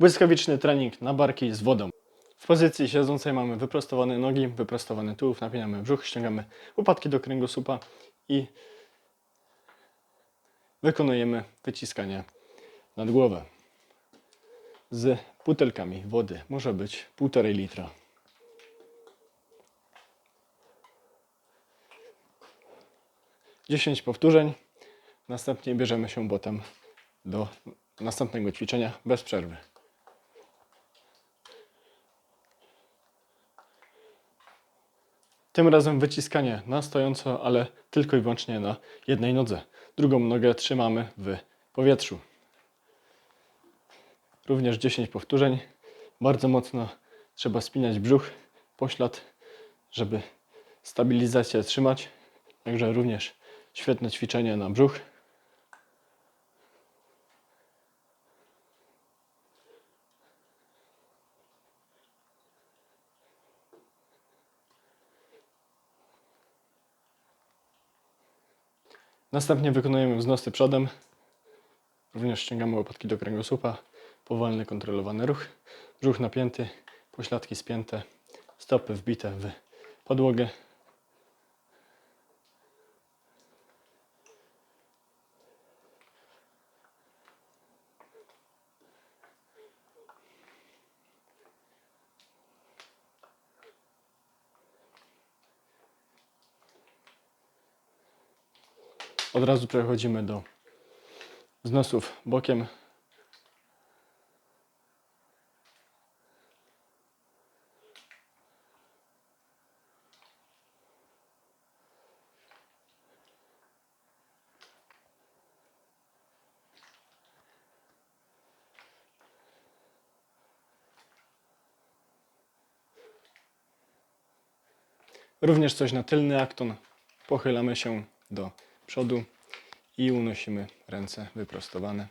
Błyskawiczny trening na barki z wodą. W pozycji siedzącej mamy wyprostowane nogi, wyprostowany tułów, napinamy brzuch, ściągamy łopatki do kręgosłupa i wykonujemy wyciskanie nad głowę z butelkami wody. Może być 1,5 litra. Dziesięć powtórzeń. Następnie bierzemy się potem do następnego ćwiczenia bez przerwy. Tym razem wyciskanie na stojąco, ale tylko i wyłącznie na jednej nodze. Drugą nogę trzymamy w powietrzu. Również 10 powtórzeń. Bardzo mocno trzeba spinać brzuch, poślad, żeby stabilizację trzymać. Także również świetne ćwiczenie na brzuch. Następnie wykonujemy wznosy przodem. Również ściągamy łopatki do kręgosłupa. Powolny, kontrolowany ruch. Brzuch napięty, pośladki spięte, stopy wbite w podłogę. Od razu przechodzimy do wznosów bokiem. Również coś na tylny akton. Pochylamy się do przodu i unosimy ręce wyprostowane.